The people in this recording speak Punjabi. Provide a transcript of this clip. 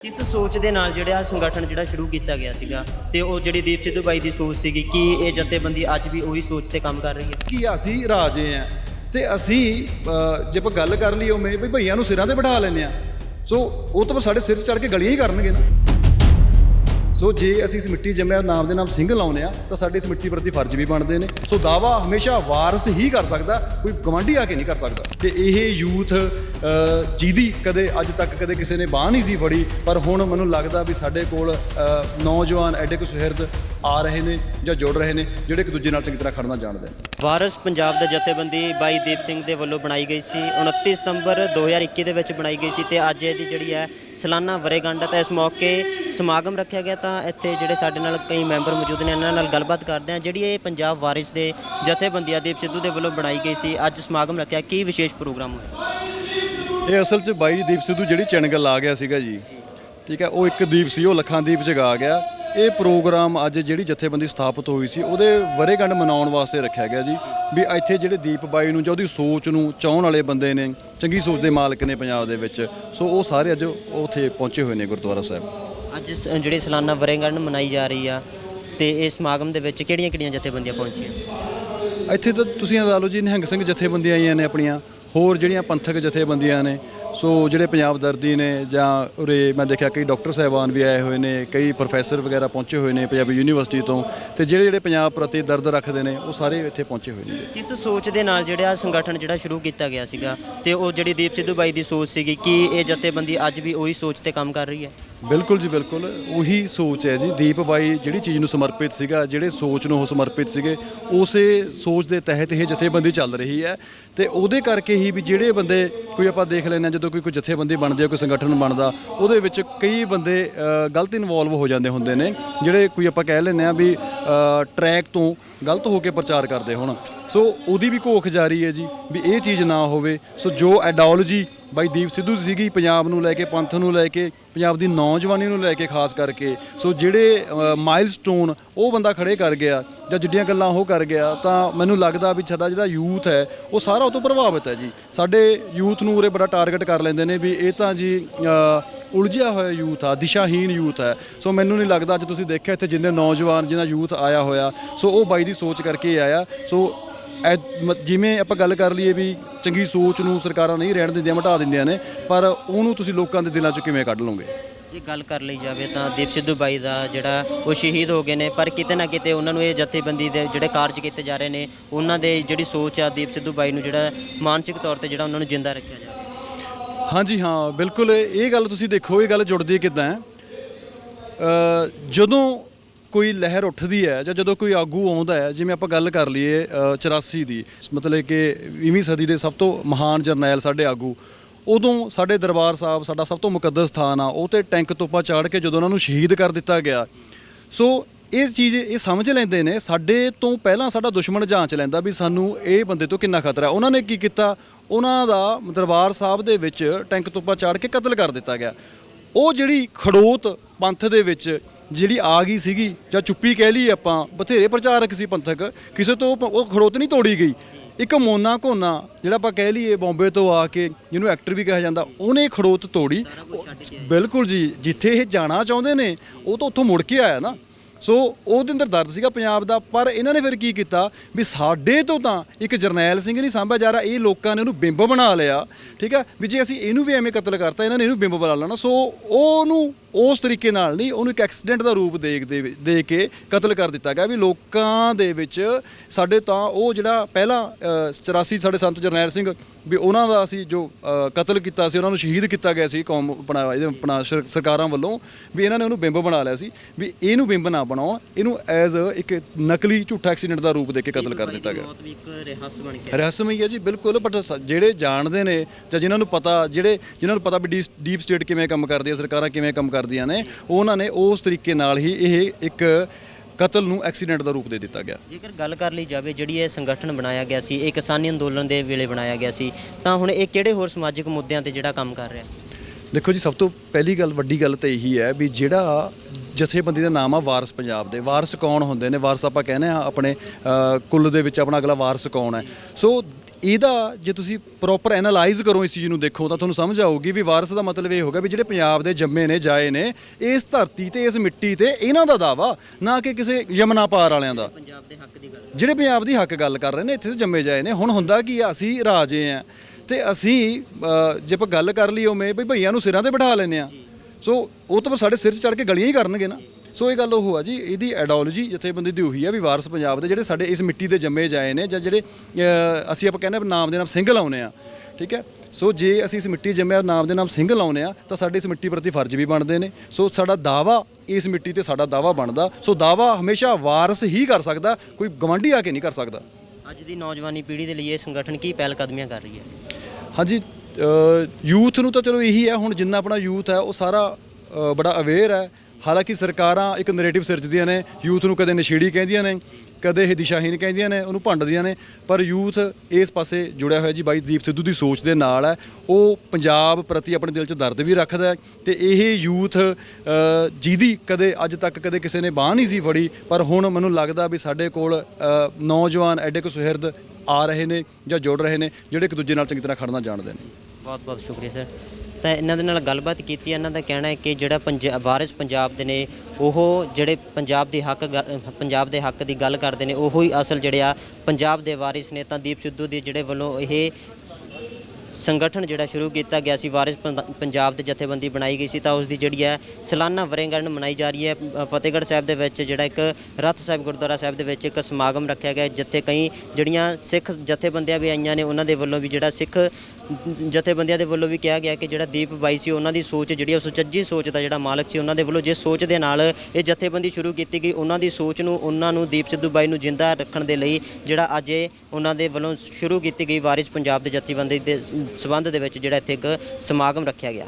ਕਿਸ ਸੋਚ ਦੇ ਨਾਲ ਜਿਹੜਾ ਸੰਗਠਨ ਜਿਹੜਾ ਸ਼ੁਰੂ ਕੀਤਾ ਗਿਆ ਸੀਗਾ? ਤੇ ਉਹ ਜਿਹੜੀ ਦੀਪ ਸਿੱਧੂ ਬਾਈ ਦੀ ਸੋਚ ਸੀਗੀ ਕਿ ਇਹ ਜਥੇਬੰਦੀ ਅੱਜ ਵੀ ਉਹੀ ਸੋਚ ਤੇ ਕੰਮ ਕਰ ਰਹੀ ਹੈ? ਕਿ ਅਸੀਂ ਰਾਜੇ ਆ ਤੇ ਅਸੀਂ ਅਹ, ਜੇ ਆਪਾਂ ਗੱਲ ਕਰ ਲਈ ਉਵੇਂ ਵੀ ਭਈਆਂ ਨੂੰ ਸਿਰਾਂ ਤੇ ਬਿਠਾ ਲੈਂਦੇ ਆ ਸੋ ਉਹ ਤਾਂ ਸਾਡੇ ਸਿਰ 'ਚ ਚੜ ਕੇ ਗਲੀਆਂ ਹੀ ਕਰਨਗੇ ਨਾ। ਸੋ ਜੇ ਅਸੀਂ ਇਸ ਮਿੱਟੀ ਜੰਮਿਆ ਨਾਮ ਦੇ ਨਾਮ ਸਿੰਘ ਲਾਉਨੇ ਆ ਤਾਂ ਸਾਡੇ ਇਸ ਮਿੱਟੀ ਪ੍ਰਤੀ ਫਰਜ਼ ਵੀ ਬਣਦੇ ਨੇ। ਸੋ ਦਾਵਾ ਹਮੇਸ਼ਾ ਵਾਰਸ ਹੀ ਕਰ ਸਕਦਾ ਕੋਈ ਗਵਾਂਢੀ ਆ ਕੇ ਨਹੀਂ ਕਰ ਸਕਦਾ। ਕਿ ਇਹ ਯੂਥ ਜਿਹਦੀ ਕਦੇ ਅੱਜ ਤੱਕ ਕਦੇ ਕਿਸੇ ਨੇ ਬਾਹ ਨਹੀਂ ਸੀ ਫੜੀ, ਪਰ ਹੁਣ ਮੈਨੂੰ ਲੱਗਦਾ ਵੀ ਸਾਡੇ ਕੋਲ ਨੌਜਵਾਨ ਐਡੇ ਕੁ ਸੁਹਿਰਦ ਆ ਰਹੇ ਨੇ ਜਾਂ ਜੁੜ ਰਹੇ ਨੇ, ਜਿਹੜੇ ਇੱਕ ਦੂਜੇ ਨਾਲ ਚੰਗੀ ਤਰ੍ਹਾਂ ਖੜਨਾ ਜਾਣਦੇ ਨੇ ਵਾਰਸ ਪੰਜਾਬ ਦਾ ਜਥੇਬੰਦੀ ਬਾਈ ਦੀਪ ਸਿੰਘ ਦੇ ਵੱਲੋਂ ਬਣਾਈ ਗਈ ਸੀ 29 ਸਤੰਬਰ 2021 ਦੇ ਵਿੱਚ ਬਣਾਈ ਗਈ ਸੀ ਤੇ ਅੱਜ ਇਹਦੀ ਜਿਹੜੀ ਹੈ ਸਾਲਾਨਾ ਵਰੇਗੰਢ ਤੇ ਇਸ ਮੌਕੇ ਸਮਾਗਮ ਰੱਖਿਆ ਗਿਆ ਤਾਂ ਇੱਥੇ ਜਿਹੜੇ ਸਾਡੇ ਨਾਲ ਕਈ ਮੈਂਬਰ ਮੌਜੂਦ ਨੇ, ਇਹਨਾਂ ਨਾਲ ਗੱਲਬਾਤ ਕਰਦੇ ਹਾਂ ਜਿਹੜੀ ਇਹ ਪੰਜਾਬ ਵਾਰਿਸ ਦੇ ਜਥੇਬੰਦੀਆਂ ਦੀਪ ਸਿੱਧੂ ਦੇ ਵੱਲੋਂ ਬਣਾਈ ਗਈ ਸੀ, ਅੱਜ ਸਮਾਗਮ ਰੱਖਿਆ, ਕੀ ਵਿਸ਼ੇਸ਼ ਪ੍ਰੋਗਰਾਮ ਹੋਇਆ? ਇਹ ਅਸਲ 'ਚ ਬਾਈ ਦੀਪ ਸਿੱਧੂ ਜਿਹੜੀ ਚੈਨਲ ਆ ਗਿਆ ਸੀਗਾ ਜੀ। ਠੀਕ ਹੈ ਉਹ ਇੱਕ ਦੀਪ ਸੀ ਉਹ ਲੱਖਾਂ ਦੀਪ ਜਗਾ ਗਿਆ। ਇਹ ਪ੍ਰੋਗਰਾਮ ਅੱਜ ਜਿਹੜੀ ਜਥੇਬੰਦੀ ਸਥਾਪਿਤ ਹੋਈ ਸੀ ਉਹਦੇ ਵਰੇਗੰਢ ਮਨਾਉਣ ਵਾਸਤੇ ਰੱਖਿਆ ਗਿਆ ਜੀ। ਵੀ ਇੱਥੇ ਜਿਹੜੇ ਦੀਪ ਬਾਈ ਨੂੰ ਜਾਂ ਉਹਦੀ ਸੋਚ ਨੂੰ ਚਾਹਣ ਵਾਲੇ ਬੰਦੇ ਨੇ ਚੰਗੀ ਸੋਚ ਦੇ ਮਾਲਕ ਨੇ ਪੰਜਾਬ ਦੇ ਵਿੱਚ। ਸੋ ਉਹ ਸਾਰੇ ਅੱਜ ਉੱਥੇ ਪਹੁੰਚੇ ਹੋਏ ਨੇ ਗੁਰਦੁਆਰਾ ਸਾਹਿਬ। ਅੱਜ ਜਿਹੜੀ ਸਾਲਾਨਾ ਵਰੇਗੰਢ ਮਨਾਈ ਜਾ ਰਹੀ ਆ ਤੇ ਇਸ ਸਮਾਗਮ ਦੇ ਵਿੱਚ ਕਿਹੜੀਆਂ-ਕਿਹੜੀਆਂ ਜਥੇਬੰਦੀਆਂ ਪਹੁੰਚੀਆਂ? ਇੱਥੇ ਤਾਂ ਤੁਸੀਂ ਲਾ ਲਓ ਜੀ ਨਿਹੰਗ ਸਿੰਘ ਜਥੇਬੰਦੀਆਂ ਆਈਆਂ ਨੇ ਆਪਣੀਆਂ। ਹੋਰ ਜਿਹੜੀਆਂ ਪੰਥਕ ਜਥੇਬੰਦੀਆਂ ਨੇ, ਸੋ ਜਿਹੜੇ ਪੰਜਾਬ ਦਰਦੀ ਨੇ ਜਾਂ ਉਰੇ ਮੈਂ ਦੇਖਿਆ ਕਈ ਡਾਕਟਰ ਸਾਹਿਬਾਨ ਵੀ ਆਏ ਹੋਏ ਨੇ, ਕਈ ਪ੍ਰੋਫੈਸਰ ਵਗੈਰਾ ਪਹੁੰਚੇ ਹੋਏ ਨੇ ਪੰਜਾਬੀ ਯੂਨੀਵਰਸਿਟੀ ਤੋਂ, ਤੇ ਜਿਹੜੇ ਜਿਹੜੇ ਪੰਜਾਬ ਪ੍ਰਤੀ ਦਰਦ ਰੱਖਦੇ ਨੇ, ਉਹ ਸਾਰੇ ਇੱਥੇ ਪਹੁੰਚੇ ਹੋਏ ਨੇ। ਕਿਸ ਸੋਚ ਦੇ ਨਾਲ ਜਿਹੜਾ ਸੰਗਠਨ ਜਿਹੜਾ ਸ਼ੁਰੂ ਕੀਤਾ ਗਿਆ ਸੀਗਾ, ਤੇ ਉਹ ਜਿਹੜੀ ਦੀਪ ਸਿੱਧੂ ਬਾਈ ਦੀ ਸੋਚ ਸੀਗੀ, ਕਿ ਇਹ ਜਥੇਬੰਦੀ ਅੱਜ ਵੀ ਉਹੀ ਸੋਚ ਤੇ ਕੰਮ ਕਰ ਰਹੀ ਹੈ? ਬਿਲਕੁਲ ਜੀ ਬਿਲਕੁਲ। ਉਹੀ ਸੋਚ ਹੈ ਜੀ। ਦੀਪ ਬਾਈ ਜਿਹੜੀ ਚੀਜ਼ ਨੂੰ ਸਮਰਪਿਤ ਸੀਗਾ, ਜਿਹੜੇ ਸੋਚ ਨੂੰ ਉਹ ਸਮਰਪਿਤ ਸੀਗੇ, ਉਸੇ ਸੋਚ ਦੇ ਤਹਿਤ ਇਹ ਜਥੇਬੰਦੀ ਚੱਲ ਰਹੀ ਹੈ। ਤੇ ਉਹਦੇ ਕਰਕੇ ਹੀ ਵੀ ਜਿਹੜੇ ਬੰਦੇ ਕੋਈ ਆਪਾਂ ਦੇਖ ਲੈਂਦੇ ਹਾਂ, ਜਦੋਂ ਕੋਈ ਕੋਈ ਜਥੇਬੰਦੀ ਬਣਦੀ ਹੈ, ਕੋਈ ਸੰਗਠਨ ਬਣਦਾ, ਉਹਦੇ ਵਿੱਚ ਕਈ ਬੰਦੇ ਗਲਤ ਇਨਵੋਲਵ ਹੋ ਜਾਂਦੇ ਹੁੰਦੇ ਨੇ, ਜਿਹੜੇ ਕੋਈ ਆਪਾਂ ਕਹਿ ਲੈਂਦੇ ਆ ਵੀ ਟਰੈਕ ਤੋਂ ਗਲਤ ਹੋ ਕੇ ਪ੍ਰਚਾਰ ਕਰਦੇ ਹੋਣ। ਸੋ ਉਹਦੀ ਵੀ ਘੋਖ ਜਾਰੀ ਹੈ ਜੀ, ਵੀ ਇਹ ਚੀਜ਼ ਨਾ ਹੋਵੇ। ਸੋ ਜੋ ਆਈਡੀਓਲੋਜੀ ਬਾਈ ਦੀਪ ਸਿੱਧੂ ਸੀਗੀ ਪੰਜਾਬ ਨੂੰ ਲੈ ਕੇ, ਪੰਥ ਨੂੰ ਲੈ ਕੇ, ਪੰਜਾਬ ਦੀ ਨੌਜਵਾਨੀ ਨੂੰ ਲੈ ਕੇ ਖਾਸ ਕਰਕੇ। ਸੋ ਜਿਹੜੇ ਮਾਈਲਸਟੋਨ ਉਹ ਬੰਦਾ ਖੜੇ ਕਰ ਗਿਆ ਜਾਂ ਜਿੱਡੀਆਂ ਗੱਲਾਂ ਉਹ ਕਰ ਗਿਆ, ਤਾਂ ਮੈਨੂੰ ਲੱਗਦਾ ਵੀ ਸਾਡਾ ਜਿਹੜਾ ਯੂਥ ਹੈ, ਉਹ ਸਾਰਾ ਉਹ ਤੋਂ ਪ੍ਰਭਾਵਿਤ ਹੈ ਜੀ। ਸਾਡੇ ਯੂਥ ਨੂੰ ਉਰੇ ਬੜਾ ਟਾਰਗੇਟ ਕਰ ਲੈਂਦੇ ਨੇ ਵੀ ਇਹ ਤਾਂ ਜੀ ਉਲਝਿਆ ਹੋਇਆ ਯੂਥ ਆ ਦਿਸ਼ਾਹੀਨ ਯੂਥ ਹੈ। ਸੋ ਮੈਨੂੰ ਨਹੀਂ ਲੱਗਦਾ ਅੱਜ ਤੁਸੀਂ ਦੇਖਿਆ ਇੱਥੇ ਜਿੰਨੇ ਨੌਜਵਾਨ ਜਿਹਨਾਂ ਯੂਥ ਆਇਆ ਹੋਇਆ, ਸੋ ਉਹ ਬਾਈ ਦੀ ਸੋਚ ਕਰਕੇ ਆਇਆ। ਸੋ ਐ- ਮ- ਜਿਵੇਂ ਆਪਾਂ ਗੱਲ ਕਰ ਲਈਏ ਵੀ ਚੰਗੀ ਸੋਚ ਨੂੰ ਸਰਕਾਰਾਂ ਨਹੀਂ ਰਹਿਣ ਦਿੰਦੀਆਂ ਮਿਟਾ ਦਿੰਦੀਆਂ ਨੇ ਪਰ ਉਹਨੂੰ ਤੁਸੀਂ ਲੋਕਾਂ ਦੇ ਦਿਲਾਂ 'ਚੋਂ ਕਿਵੇਂ ਕੱਢ ਲਓਗੇ? ਜੇ ਗੱਲ ਕਰ ਲਈ ਜਾਵੇ ਤਾਂ ਦੀਪ ਸਿੱਧੂ ਬਾਈ ਦਾ ਜਿਹੜਾ ਉਹ ਸ਼ਹੀਦ ਹੋ ਗਏ ਨੇ ਪਰ ਕਿਤੇ ਨਾ ਕਿਤੇ ਉਹਨਾਂ ਨੂੰ ਇਹ ਜਥੇਬੰਦੀ ਦੇ ਜਿਹੜੇ ਕਾਰਜ ਕੀਤੇ ਜਾ ਰਹੇ ਨੇ ਉਹਨਾਂ ਦੇ ਜਿਹੜੀ ਸੋਚ ਆ ਦੀਪ ਸਿੱਧੂ ਬਾਈ ਨੂੰ ਜਿਹੜਾ ਮਾਨਸਿਕ ਤੌਰ ਤੇ ਜਿਹੜਾ ਉਹਨਾਂ ਨੂੰ ਜਿੰਦਾ ਰੱਖਿਆ ਜਾ ਰਿਹਾ ਹਾਂਜੀ ਹਾਂ ਬਿਲਕੁਲ ਇਹ ਗੱਲ ਤੁਸੀਂ ਦੇਖੋ ਇਹ ਗੱਲ ਜੁੜਦੀ ਕਿਦਾਂ ਹੈ? ਅ, ਜਦੋਂ ਕੋਈ ਲਹਿਰ ਉੱਠਦੀ ਹੈ ਜਾਂ ਜਦੋਂ ਕੋਈ ਆਗੂ ਆਉਂਦਾ ਹੈ ਜਿਵੇਂ ਆਪਾਂ ਗੱਲ ਕਰ ਲਈਏ ਅ, 84 ਦੀ ਮਤਲਬ ਕਿ 20ਵੀਂ ਸਦੀ ਦੇ ਸਭ ਤੋਂ ਮਹਾਨ ਜਰਨੈਲ ਸਾਡੇ ਆਗੂ ਉਦੋਂ ਸਾਡੇ ਦਰਬਾਰ ਸਾਹਿਬ ਸਾਡਾ ਸਭ ਤੋਂ ਮੁਕੱਦਸ ਸਥਾਨ ਆ ਉਹ ਤੇ ਟੈਂਕ ਤੋਪਾ ਚਾੜ ਕੇ ਜਦੋਂ ਉਹਨਾਂ ਨੂੰ ਸ਼ਹੀਦ ਕਰ ਦਿੱਤਾ ਗਿਆ। ਸੋ ਇਹ ਚੀਜ਼ ਇਹ ਸਮਝ ਲੈਂਦੇ ਨੇ ਸਾਡੇ ਤੋਂ ਪਹਿਲਾਂ ਸਾਡਾ ਦੁਸ਼ਮਣ ਜਾਂਚ ਲੈਂਦਾ ਵੀ ਸਾਨੂੰ ਇਹ ਬੰਦੇ ਤੋਂ ਕਿੰਨਾ ਖਤਰਾ ਹੈ। ਉਹਨਾਂ ਨੇ ਕੀ ਕੀਤਾ? ਉਹਨਾਂ ਦਾ ਦਰਬਾਰ ਸਾਹਿਬ ਦੇ ਵਿੱਚ ਟੈਂਕ ਤੋਪਾ ਚਾੜ ਕੇ ਕਤਲ ਕਰ ਦਿੱਤਾ ਗਿਆ। ਉਹ ਜਿਹੜੀ ਖੜੋਤ ਪੰਥ ਦੇ ਵਿੱਚ ਜਿਹੜੀ ਆ ਗਈ ਸੀਗੀ ਜਾਂ ਚੁੱਪੀ ਕਹਿ ਲਈ ਆਪਾਂ, ਬਥੇਰੇ ਪ੍ਰਚਾਰਕ ਸੀ ਪੰਥਕ, ਕਿਸੇ ਤੋਂ ਉਹ ਉਹ ਖੜੋਤ ਨਹੀਂ ਤੋੜੀ ਗਈ। ਇੱਕ ਮੋਨਾ ਘੋਨਾ, ਜਿਹੜਾ ਆਪਾਂ ਕਹਿ ਲਈਏ ਬੰਬੇ ਤੋਂ ਆ ਕੇ ਜਿਹਨੂੰ ਐਕਟਰ ਵੀ ਕਿਹਾ ਜਾਂਦਾ, ਉਹਨੇ ਖੜੋਤ ਤੋੜੀ। ਬਿਲਕੁਲ ਜੀ, ਜਿੱਥੇ ਇਹ ਜਾਣਾ ਚਾਹੁੰਦੇ ਨੇ, ਉਹ ਤਾਂ ਉੱਥੋਂ ਮੁੜ ਕੇ ਆਇਆ ਨਾ। ਸੋ ਉਹਦੇ ਅੰਦਰ ਦਰਦ ਸੀਗਾ ਪੰਜਾਬ ਦਾ, ਪਰ ਇਹਨਾਂ ਨੇ ਫਿਰ ਕੀ ਕੀਤਾ ਵੀ ਸਾਡੇ ਤੋਂ ਤਾਂ ਇੱਕ ਜਰਨੈਲ ਸਿੰਘ ਨਹੀਂ ਸਾਂਭਿਆ ਜਾ ਰਿਹਾ, ਇਹ ਲੋਕਾਂ ਨੇ ਉਹਨੂੰ ਬਿੰਬ ਬਣਾ ਲਿਆ, ਠੀਕ ਹੈ? ਵੀ ਜੇ ਅਸੀਂ ਇਹਨੂੰ ਵੀ ਐਵੇਂ ਕਤਲ ਕਰਤਾ, ਇਹਨਾਂ ਨੇ ਇਹਨੂੰ ਬਿੰਬ ਬਣਾ ਲੈਣਾ। ਸੋ ਉਹਨੂੰ ਉਸ ਤਰੀਕੇ ਨਾਲ ਨਹੀਂ ਉਹਨੂੰ ਇੱਕ ਐਕਸੀਡੈਂਟ ਦਾ ਰੂਪ ਦੇ ਦੇ ਦੇ ਕੇ ਕਤਲ ਕਰ ਦਿੱਤਾ ਗਿਆ ਵੀ ਲੋਕਾਂ ਦੇ ਵਿੱਚ ਸਾਡੇ ਤਾਂ ਉਹ ਜਿਹੜਾ ਪਹਿਲਾਂ ਅ, 84 ਸਾਡੇ ਸੰਤ ਜਰਨੈਲ ਸਿੰਘ ਵੀ ਉਹਨਾਂ ਦਾ ਅਸੀਂ ਜੋ ਕਤਲ ਕੀਤਾ ਸੀ ਉਹਨਾਂ ਨੂੰ ਸ਼ਹੀਦ ਕੀਤਾ ਗਿਆ ਸੀ ਕੌਮ ਆਪਣਾ ਇਹਦੇ ਆਪਣਾ ਸਰ- ਸਰਕਾਰਾਂ ਵੱਲੋਂ ਵੀ ਇਹਨਾਂ ਨੇ ਉਹਨੂੰ ਬਿੰਬ ਬਣਾ ਲਿਆ ਸੀ ਵੀ ਇਹਨੂੰ ਬਿੰਬ ਨਾ ਬਣਾਓ ਇਹਨੂੰ ਐਜ਼ ਇੱਕ ਨਕਲੀ ਝੂਠਾ ਐਕਸੀਡੈਂਟ ਦਾ ਰੂਪ ਦੇ ਕੇ ਕਤਲ ਕਰ ਦਿੱਤਾ ਗਿਆ। ਰਹੱਸਮਈ ਹੈ। ਜੀ ਬਿਲਕੁਲ ਬਟ ਜਿਹੜੇ ਜਾਣਦੇ ਨੇ ਜਾਂ ਜਿਨ੍ਹਾਂ ਨੂੰ ਪਤਾ ਜਿਹੜੇ ਜਿਨ੍ਹਾਂ ਨੂੰ ਪਤਾ ਵੀ ਡੀਪ ਸਟੇਟ ਕਿਵੇਂ ਕੰਮ ਕਰਦੀ ਹੈ ਸਰਕਾਰਾਂ ਕਿਵੇਂ ਕੰਮ ਕਰਦੀਆਂ ਨੇ ਉਹਨਾਂ ਨੇ ਉਸ ਤਰੀਕੇ ਨਾਲ ਹੀ ਇਹ ਇੱਕ ਕਤਲ ਨੂੰ ਐਕਸੀਡੈਂਟ ਦਾ ਰੂਪ ਦੇ ਦਿੱਤਾ ਗਿਆ। ਜੇਕਰ ਗੱਲ ਕਰ ਲਈ ਜਾਵੇ ਜਿਹੜੀ ਇਹ ਸੰਗਠਨ ਬਣਾਇਆ ਗਿਆ ਸੀ ਇਹ ਕਿਸਾਨੀ ਅੰਦੋਲਨ ਦੇ ਵੇਲੇ ਬਣਾਇਆ ਗਿਆ ਸੀ ਤਾਂ ਹੁਣ ਇਹ ਕਿਹੜੇ ਹੋਰ ਸਮਾਜਿਕ ਮੁੱਦਿਆਂ ਤੇ ਜਿਹੜਾ ਕੰਮ ਕਰ ਰਿਹਾ? ਦੇਖੋ ਜੀ ਸਭ ਤੋਂ ਪਹਿਲੀ ਗੱਲ ਵੱਡੀ ਗੱਲ ਤਾਂ ਇਹੀ ਹੈ ਵੀ ਜਿਹੜਾ ਜਥੇਬੰਦੀ ਦਾ ਨਾਮ ਆ ਵਾਰਸ ਪੰਜਾਬ ਦੇ। ਵਾਰਸ ਕੌਣ ਹੁੰਦੇ ਨੇ? ਵਾਰਸ ਆਪਾਂ ਕਹਿੰਦੇ ਆ ਆਪਣੇ ਕੁੱਲ ਦੇ ਵਿੱਚ ਆਪਣਾ ਅਗਲਾ ਵਾਰਸ ਕੌਣ ਹੈ? ਸੋ ਇਹਦਾ ਜੇ ਤੁਸੀਂ ਪ੍ਰੋਪਰ ਐਨਾਲਾਈਜ਼ ਕਰੋ ਇਸ ਚੀਜ਼ ਨੂੰ ਦੇਖੋ ਤਾਂ ਤੁਹਾਨੂੰ ਸਮਝ ਆਊਗੀ ਵੀ ਵਾਰਸ ਦਾ ਮਤਲਬ ਇਹ ਹੋਗਾ ਵੀ ਜਿਹੜੇ ਪੰਜਾਬ ਦੇ ਜੰਮੇ ਨੇ ਜਾਏ ਨੇ ਇਸ ਧਰਤੀ ਤੇ ਇਸ ਮਿੱਟੀ ਤੇ ਇਹਨਾਂ ਦਾ ਦਾਵਾ ਨਾ ਕਿ ਕਿਸੇ ਯਮਨਾ ਪਾਰ ਵਾਲਿਆਂ ਦਾ। ਪੰਜਾਬ ਦੇ ਹੱਕ ਦੀ ਗੱਲ ਜਿਹੜੇ ਪੰਜਾਬ ਦੀ ਹੱਕ ਗੱਲ ਕਰ ਰਹੇ ਨੇ ਇੱਥੇ ਤੇ ਜੰਮੇ ਜਾਏ ਨੇ ਹੁਣ ਹੁੰਦਾ ਕੀ ਆ ਅਸੀਂ ਰਾਜੇ ਆ ਤੇ ਅਸੀਂ ਜੇ ਆਪਾਂ ਗੱਲ ਕਰ ਲਈ ਉਵੇਂ ਵੀ ਭਈਆਂ ਨੂੰ ਸਿਰਾਂ ਤੇ ਬਿਠਾ ਲੈਨੇ ਆ। ਸੋ ਉਹ ਤਾਂ ਸਾਡੇ ਸਿਰ 'ਚ ਚੜ ਕੇ ਗਲੀਆਂ ਹੀ ਕਰਨਗੇ ਨਾ। ਸੋ ਇਹ ਗੱਲ ਉਹ ਆ ਜੀ ਇਹਦੀ ਆਈਡੀਓਲੋਜੀ ਜਥੇਬੰਦੀ ਦੀ ਉਹੀ ਆ ਵੀ ਵਾਰਸ ਪੰਜਾਬ ਦੇ ਜਿਹੜੇ ਸਾਡੇ ਇਸ ਮਿੱਟੀ ਦੇ ਜੰਮੇ ਜਾਏ ਨੇ ਜਾਂ ਜਿਹੜੇ ਅਸੀਂ ਆਪਾਂ ਕਹਿੰਦੇ ਨਾਮ ਦੇ ਨਾਮ ਸਿੰਘ ਲਾਉਨੇ ਆ ਠੀਕ ਹੈ? ਸੋ ਜੇ ਅਸੀਂ ਇਸ ਮਿੱਟੀ ਜੰਮਿਆ ਨਾਮ ਦੇ ਨਾਮ ਸਿੰਘ ਲਾਉਨੇ ਆ ਤਾਂ ਸਾਡੇ ਇਸ ਮਿੱਟੀ ਪ੍ਰਤੀ ਫਰਜ਼ ਵੀ ਬਣਦੇ ਨੇ। ਸੋ ਸਾਡਾ ਦਾਵਾ ਇਸ ਮਿੱਟੀ ਤੇ ਸਾਡਾ ਦਾਵਾ ਬਣਦਾ। ਸੋ ਦਾਵਾ ਹਮੇਸ਼ਾ ਵਾਰਸ ਹੀ ਕਰ ਸਕਦਾ ਕੋਈ ਗਵਾਂਢੀ ਆ ਕੇ ਨਹੀਂ ਕਰ ਸਕਦਾ। ਅੱਜ ਦੀ ਨੌਜਵਾਨੀ ਪੀੜ੍ਹੀ ਦੇ ਲਈ ਇਹ ਸੰਗਠਨ ਕੀ ਪਹਿਲ ਕਦਮੀਆਂ ਕਰ ਰਹੀ ਹੈ? ਹਾਂਜੀ ਯੂਥ ਨੂੰ ਤਾਂ ਚਲੋ ਇਹੀ ਹੈ ਹੁਣ ਜਿੰਨਾ ਆਪਣਾ ਯੂਥ ਹੈ ਉਹ ਸਾਰਾ ਬੜਾ ਅਵੇਅਰ ਹੈ। ਹਾਲਾਂਕਿ ਸਰਕਾਰਾਂ ਇੱਕ ਨੈਰੇਟਿਵ ਸਿਰਜਦੀਆਂ ਨੇ ਯੂਥ ਨੂੰ ਕਦੇ ਨਸ਼ੇੜੀ ਕਹਿੰਦੀਆਂ ਨੇ, ਕਦੇ ਇਹ ਦਿਸ਼ਾਹੀਨ ਕਹਿੰਦੀਆਂ ਨੇ, ਉਹਨੂੰ ਭੰਡਦੀਆਂ ਨੇ, ਪਰ ਯੂਥ ਇਸ ਪਾਸੇ ਜੁੜਿਆ ਹੋਇਆ ਜੀ, ਬਾਈ ਦੀਪ ਸਿੱਧੂ ਦੀ ਸੋਚ ਦੇ ਨਾਲ ਹੈ। ਉਹ ਪੰਜਾਬ ਪ੍ਰਤੀ ਆਪਣੇ ਦਿਲ 'ਚ ਦਰਦ ਵੀ ਰੱਖਦਾ ਹੈ ਤੇ ਇਹ ਯੂਥ ਜਿਹਦੀ ਕਦੇ ਅੱਜ ਤੱਕ ਕਦੇ ਕਿਸੇ ਨੇ ਬਾਹ ਨਹੀਂ ਸੀ ਫੜੀ, ਪਰ ਹੁਣ ਮੈਨੂੰ ਲੱਗਦਾ ਵੀ ਸਾਡੇ ਕੋਲ ਨੌਜਵਾਨ ਐਡੇ ਕੁ ਸੁਹਿਰਦ ਆ ਰਹੇ ਨੇ ਜਾਂ ਜੁੜ ਰਹੇ ਨੇ, ਜਿਹੜੇ ਇੱਕ ਦੂਜੇ ਨਾਲ ਚੰਗੀ ਤਰ੍ਹਾਂ ਖੜਨਾ ਜਾਣਦੇ ਨੇ। ਬਹੁਤ ਬਹੁਤ ਸ਼ੁਕਰੀਆ ਸਰ ਤਾਂ ਇਹਨਾਂ ਦੇ ਨਾਲ ਗੱਲਬਾਤ ਕੀਤੀ, ਇਹਨਾਂ ਦਾ ਕਹਿਣਾ ਹੈ ਕਿ ਜਿਹੜਾ ਪੰਜਾਬ ਵਾਰਿਸ ਪੰਜਾਬ ਦੇ ਨੇ, ਉਹ ਜਿਹੜੇ ਪੰਜਾਬ ਦੇ ਹੱਕ ਗ- ਪੰਜਾਬ ਦੇ ਹੱਕ ਦੀ ਗੱਲ ਕਰਦੇ ਨੇ, ਉਹੋ ਹੀ ਅਸਲ ਜਿਹੜੇ ਆ ਪੰਜਾਬ ਦੇ ਵਾਰਿਸ ਨੇ ਤਾਂ ਦੀਪ ਸਿੱਧੂ ਦੇ ਜਿਹੜੇ ਵੱਲੋਂ ਇਹ ਸੰਗਠਨ ਜਿਹੜਾ ਸ਼ੁਰੂ ਕੀਤਾ ਗਿਆ ਸੀ, ਵਾਰਿਸ ਪੰਦ- ਪੰਜਾਬ ਦੇ ਜਥੇਬੰਦੀ ਬਣਾਈ ਗਈ ਸੀ, ਤਾਂ ਉਸ ਦੀ ਜਿਹੜੀ ਹੈ ਸਾਲਾਨਾ ਵਰੇਗੰਢ ਮਨਾਈ ਜਾ ਰਹੀ ਹੈ। ਫਤਿਹਗੜ੍ਹ ਸਾਹਿਬ ਦੇ ਵਿੱਚ ਜਿਹੜਾ ਇੱਕ ਰਥ ਸਾਹਿਬ, ਗੁਰਦੁਆਰਾ ਸਾਹਿਬ ਦੇ ਵਿੱਚ ਇੱਕ ਸਮਾਗਮ ਰੱਖਿਆ ਗਿਆ ਜਿੱਥੇ ਕਈ ਜਿਹੜੀਆਂ ਸਿੱਖ ਜਥੇਬੰਦੀਆਂ ਵੀ ਆਈਆਂ ਨੇ, ਉਹਨਾਂ ਦੇ ਵੱਲੋਂ ਵੀ ਜਿਹੜਾ ਸਿੱਖ ਜਥੇਬੰਦੀਆਂ ਦੇ ਵੱਲੋਂ ਵੀ ਕਿਹਾ ਗਿਆ ਕਿ ਜਿਹੜਾ ਦੀਪ ਬਾਈ ਸੀ, ਉਹਨਾਂ ਦੀ ਸੋਚ ਜਿਹੜੀ ਉਹ ਸੁਚੱਜੀ ਸੋਚ ਦਾ ਜਿਹੜਾ ਮਾਲਕ ਸੀ, ਉਹਨਾਂ ਦੇ ਵੱਲੋਂ ਜਿਸ ਸੋਚ ਦੇ ਨਾਲ ਇਹ ਜਥੇਬੰਦੀ ਸ਼ੁਰੂ ਕੀਤੀ ਗਈ, ਉਹਨਾਂ ਦੀ ਸੋਚ ਨੂੰ, ਉਹਨਾਂ ਨੂੰ ਦੀਪ ਸਿੱਧੂ ਬਾਈ ਨੂੰ ਜਿੰਦਾ ਰੱਖਣ ਦੇ ਲਈ ਜਿਹੜਾ ਅੱਜ ਇਹ ਉਹਨਾਂ ਦੇ ਵੱਲੋਂ ਸ਼ੁਰੂ ਕੀਤੀ ਗਈ ਵਾਰਿਸ ਪੰਜਾਬ ਦੇ ਜਥੇਬੰਦੀ ਦੇ ਸਬੰਧ ਦੇ ਵਿੱਚ ਜਿਹੜਾ ਇੱਥੇ ਇੱਕ ਸਮਾਗਮ ਰੱਖਿਆ ਗਿਆ।